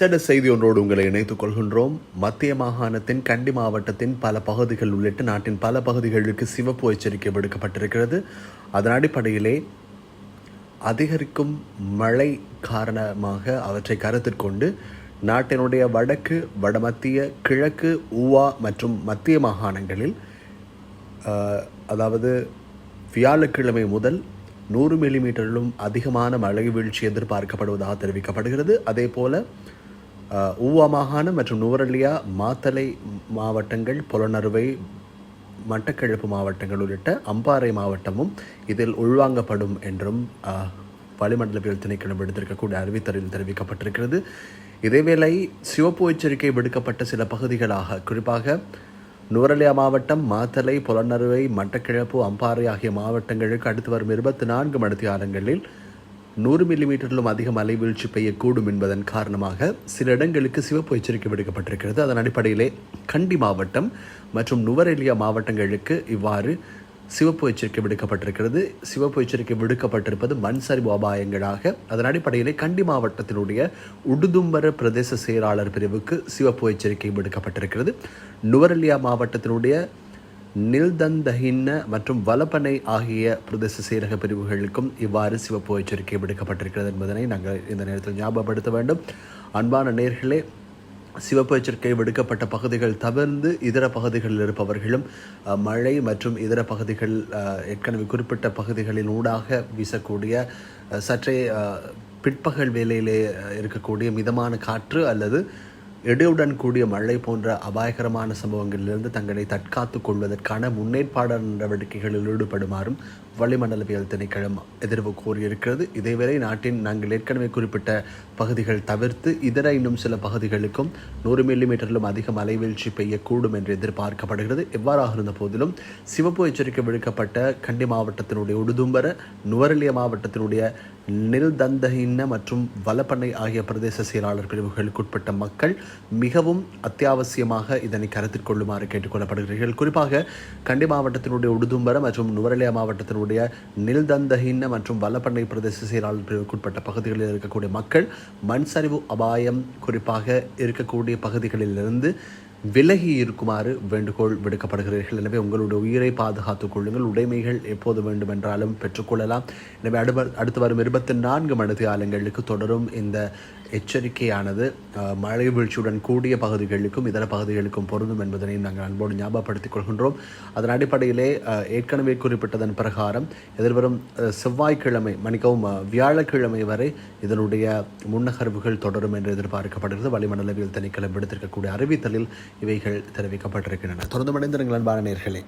சில செய்தி ஒன்றோடு உங்களை இணைத்துக் கொள்கின்றோம். மத்திய மாகாணத்தின் கண்டி மாவட்டத்தின் பல பகுதிகள் உள்ளிட்ட நாட்டின் பல பகுதிகளுக்கு சிவப்பு எச்சரிக்கை விடுக்கப்பட்டிருக்கிறது. அதன் அடிப்படையிலே அதிகரிக்கும் மழை காரணமாக அவற்றை கருத்தில் கொண்டு நாட்டினுடைய வடக்கு வடமத்திய கிழக்கு ஊவா மற்றும் மத்திய மாகாணங்களில் அதாவது வியாழக்கிழமை முதல் நூறு மில்லிமீட்டரிலும் அதிகமான மழை வீழ்ச்சி எதிர்பார்க்கப்படுவதாக தெரிவிக்கப்படுகிறது. அதே போல ஊவா மாகாணம் மற்றும் நுவரலியா மாத்தலை மாவட்டங்கள் புலனறுவை மட்டக்கிழப்பு மாவட்டங்கள் உள்ளிட்ட அம்பாறை மாவட்டமும் இதில் உள்வாங்கப்படும் என்றும் வளிமண்டலவியல் திணைக்களம் விடுத்திருக்கக்கூடிய அறிவித்தலில் தெரிவிக்கப்பட்டிருக்கிறது. இதேவேளை சிவப்பு எச்சரிக்கை விடுக்கப்பட்ட சில பகுதிகளாக குறிப்பாக நுவரலியா மாவட்டம் மாத்தலை புலனறுவை மட்டக்கிழப்பு அம்பாறை ஆகிய மாவட்டங்களுக்கு அடுத்து வரும் இருபத்தி நான்கு மணித்தியாலங்களில் நூறு மில்லிமீட்டரிலும் அதிக மழை வீழ்ச்சி பெய்யக்கூடும் என்பதன் காரணமாக சில இடங்களுக்கு சிவப்பு எச்சரிக்கை விடுக்கப்பட்டிருக்கிறது. அதன் அடிப்படையிலே கண்டி மாவட்டம் மற்றும் நுவரெலியா மாவட்டங்களுக்கு இவ்வாறு சிவப்பு எச்சரிக்கை விடுக்கப்பட்டிருக்கிறது. சிவப்பு எச்சரிக்கை விடுக்கப்பட்டிருப்பது மண் சரிவு அபாயங்களாக அதன் அடிப்படையிலே கண்டி மாவட்டத்தினுடைய உடுதும்பர பிரதேச செயலாளர் பிரிவுக்கு சிவப்பு எச்சரிக்கை விடுக்கப்பட்டிருக்கிறது. நுவரெலியா மாவட்டத்தினுடைய நில்தந்தஹின்ன மற்றும் வலப்பனை ஆகிய பிரதேச செயலக பிரிவுகளுக்கும் இவ்வாறு சிவப்பு எச்சரிக்கை விடுக்கப்பட்டிருக்கிறது என்பதனை நாங்கள் இந்த நேரத்தில் ஞாபகப்படுத்த வேண்டும். அன்பான நேர்களே சிவப்பு எச்சரிக்கை விடுக்கப்பட்ட பகுதிகள் தவிர்ந்து இதர பகுதிகளில் இருப்பவர்களும் மழை மற்றும் இதர பகுதிகள் ஏற்கனவே குறிப்பிட்ட பகுதிகளின் ஊடாக வீசக்கூடிய சற்றே பிற்பகல் வேலையிலே இருக்கக்கூடிய மிதமான காற்று அல்லது இடியுடன் கூடிய மழை போன்ற அபாயகரமான சம்பவங்களிலிருந்து தங்களை தற்காத்துக் கொள்வதற்கான முன்னேற்பாடு நடவடிக்கைகளில் ஈடுபடுமாறும் வளிமண்டலவியல் திணைக்களம் எதிர்வு கோரியிருக்கிறது இதேவேளை நாட்டின் நாங்கள் ஏற்கனவே குறிப்பிட்ட பகுதிகள் தவிர்த்து இதர இன்னும் சில பகுதிகளுக்கும் நூறு மில்லிமீட்டரிலும் அதிக மலைவீழ்ச்சி பெய்யக்கூடும் என்று எதிர்பார்க்கப்படுகிறது. எவ்வாறாக இருந்த போதிலும் சிவப்பு எச்சரிக்கை விடுக்கப்பட்ட கண்டி மாவட்டத்தினுடைய உடுதும்பர நுவரெலிய மாவட்டத்தினுடைய நில்தந்தஹின்ன மற்றும் வலப்பண்ணை ஆகிய பிரதேச செயலாளர் பிரிவுகளுக்குட்பட்ட மக்கள் மிகவும் அத்தியாவசியமாக இதனை கருத்தில் கொள்ளுமாறு கேட்டுக்கொள்ளப்படுகிறீர்கள் குறிப்பாக கண்டி மாவட்டத்தினுடைய உடுதும்பர மற்றும் நுவரலியா மாவட்டத்தினுடைய நில்தந்தஹின்ன மற்றும் வலப்பண்ணை பிரதேச செயலாளர் பிரிவுக்குட்பட்ட பகுதிகளில் இருக்கக்கூடிய மக்கள் மண் சரிவு அபாயம் குறிப்பாக இருக்கக்கூடிய பகுதிகளிலிருந்து விலகி இருக்குமாறு வேண்டுகோள் விடுக்கப்படுகிறீர்கள். எனவே உங்களுடைய உயிரை பாதுகாத்துக் கொள்ளுங்கள். உடைமைகள் எப்போது வேண்டுமென்றாலும் பெற்றுக்கொள்ளலாம் எனவே அடுவ அடுத்து வரும் இருபத்தி நான்கு மணி காலங்களுக்கு தொடரும் இந்த எச்சரிக்கையானது மழை வீழ்ச்சியுடன் கூடிய பகுதிகளுக்கும் இதர பகுதிகளுக்கும் பொருந்தும் என்பதனை நாங்கள் அன்போடு ஞாபகப்படுத்திக் கொள்கின்றோம். அதன் அடிப்படையிலே ஏற்கனவே குறிப்பிட்டதன் பிரகாரம் எதிர்வரும் செவ்வாய்க்கிழமை மன்னிக்கவும் வியாழக்கிழமை வரை இதனுடைய முன்னகர்வுகள் தொடரும் என்று எதிர்பார்க்கப்படுகிறது. வளிமண்டலவியல் திணைக்களம் விடுத்திருக்கக்கூடிய அறிவித்தலில் இவைகள் தெரிவிக்கப்பட்டிருக்கின்றன. தொடர்ந்து மடைந்திருங்கள் அன்பான நேர்களே